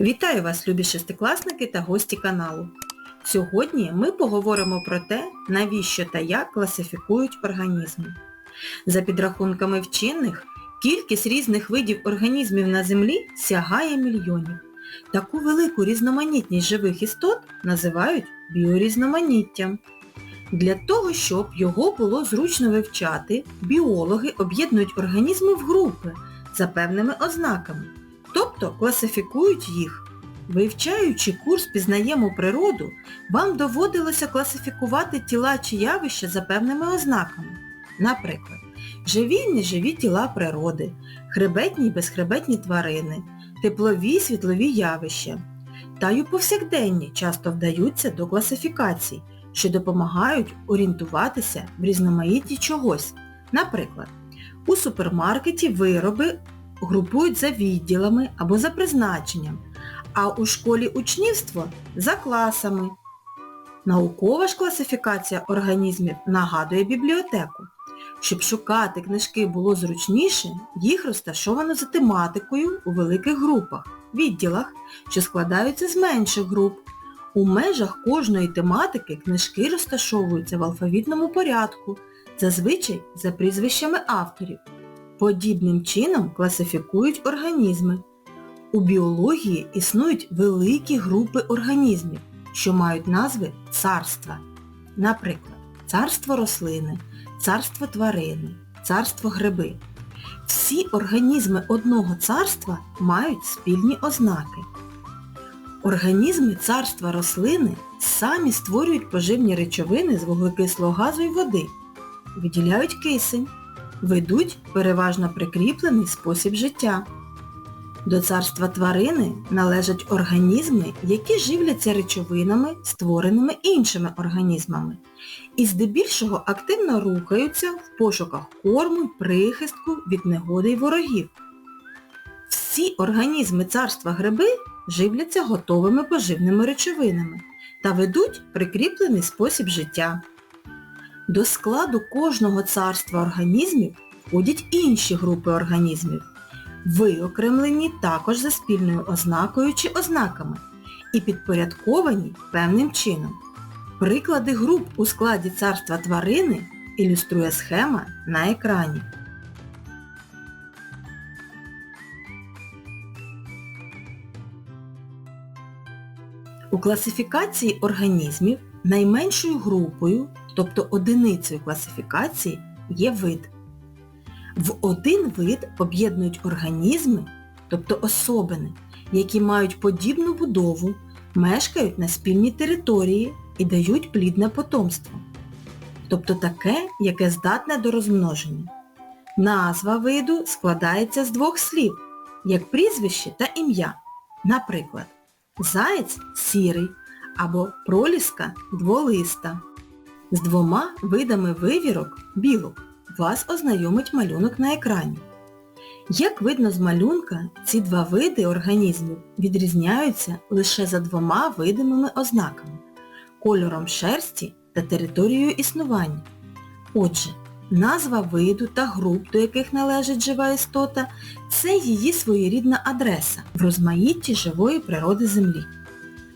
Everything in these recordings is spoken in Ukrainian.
Вітаю вас, любі шестикласники та гості каналу. Сьогодні ми поговоримо про те, навіщо та як класифікують організми. За підрахунками вчених, кількість різних видів організмів на Землі сягає мільйонів. Таку велику різноманітність живих істот називають біорізноманіттям. Для того, щоб його було зручно вивчати, біологи об'єднують організми в групи за певними ознаками, тобто класифікують їх. Вивчаючи курс «Пізнаємо природу», вам доводилося класифікувати тіла чи явища за певними ознаками. Наприклад, живі й неживі тіла природи, хребетні й безхребетні тварини, теплові й світлові явища. Та й у повсякденні часто вдаються до класифікацій, що допомагають орієнтуватися в різноманітті чогось. Наприклад, у супермаркеті вироби групують за відділами або за призначенням, а у школі учнівство за класами. Наукова ж класифікація організмів нагадує бібліотеку. Щоб шукати книжки було зручніше, їх розташовано за тематикою у великих групах, відділах, що складаються з менших груп. У межах кожної тематики книжки розташовуються в алфавітному порядку, зазвичай за прізвищами авторів. Подібним чином класифікують організми. У біології існують великі групи організмів, що мають назви царства. Наприклад, царство рослини, царство тварини, царство гриби. Всі організми одного царства мають спільні ознаки. Організми царства рослини самі створюють поживні речовини з вуглекислого газу і води, виділяють кисень, ведуть переважно прикріплений спосіб життя. До царства тварини належать організми, які живляться речовинами, створеними іншими організмами, і здебільшого активно рухаються в пошуках корму прихистку від негоди й ворогів. Всі організми царства гриби живляться готовими поживними речовинами та ведуть прикріплений спосіб життя. До складу кожного царства організмів входять інші групи організмів, виокремлені також за спільною ознакою чи ознаками і підпорядковані певним чином. Приклади груп у складі царства тварини ілюструє схема на екрані. У класифікації організмів найменшою групою, тобто одиницею класифікації, є вид. В один вид об'єднують організми, тобто особини, які мають подібну будову, мешкають на спільній території і дають плідне потомство. Тобто таке, яке здатне до розмноження. Назва виду складається з двох слів, як прізвище та ім'я. Наприклад, заєць сірий або проліска дволиста. З двома видами вивірок білок вас ознайомить малюнок на екрані. Як видно з малюнка, ці два види організмів відрізняються лише за двома видимими ознаками кольором шерсті та територією існування. Отже, назва виду та груп, до яких належить жива істота, це її своєрідна адреса в розмаїтті живої природи Землі.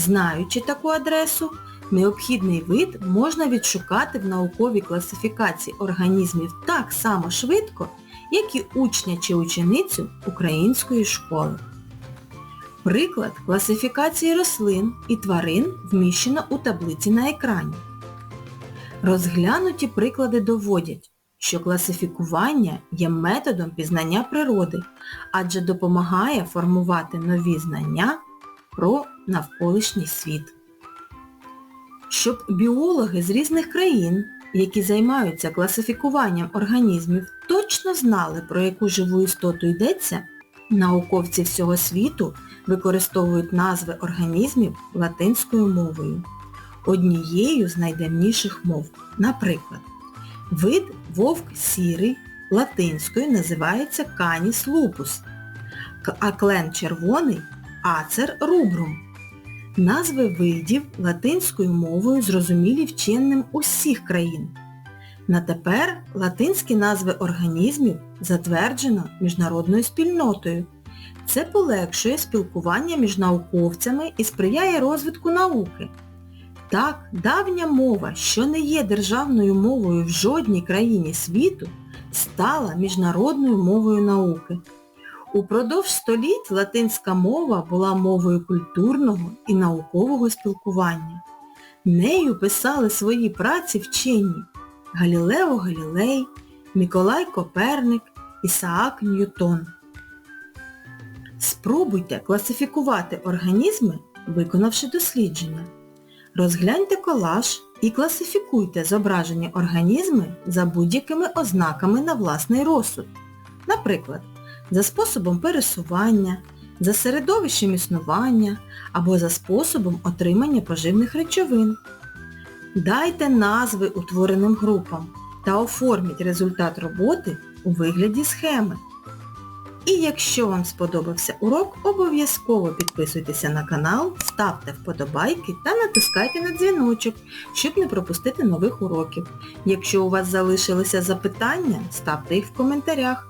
Знаючи таку адресу, необхідний вид можна відшукати в науковій класифікації організмів так само швидко, як і учня чи ученицю української школи. Приклад класифікації рослин і тварин вміщено у таблиці на екрані. Розглянуті приклади доводять, що класифікування є методом пізнання природи, адже допомагає формувати нові знання про навколишній світ. Щоб біологи з різних країн, які займаються класифікуванням організмів, точно знали, про яку живу істоту йдеться, науковці всього світу використовують назви організмів латинською мовою. Однією з найдавніших мов. Наприклад, вид вовк сірий латинською називається Canis lupus, а клен червоний Acer rubrum. Назви видів латинською мовою зрозумілі вченим усіх країн. На тепер латинські назви організмів затверджено міжнародною спільнотою. Це полегшує спілкування між науковцями і сприяє розвитку науки. Так, давня мова, що не є державною мовою в жодній країні світу, стала міжнародною мовою науки. Упродовж століть латинська мова була мовою культурного і наукового спілкування. Нею писали свої праці вчені Галілео Галілей, Миколай Коперник, Ісаак Ньютон. Спробуйте класифікувати організми, виконавши дослідження. Розгляньте колаж і класифікуйте зображені організми за будь-якими ознаками на власний розсуд. Наприклад, за способом пересування, за середовищем існування або за способом отримання поживних речовин. Дайте назви утвореним групам та оформіть результат роботи у вигляді схеми. І якщо вам сподобався урок, обов'язково підписуйтеся на канал, ставте вподобайки та натискайте на дзвіночок, щоб не пропустити нових уроків. Якщо у вас залишилися запитання, ставте їх в коментарях.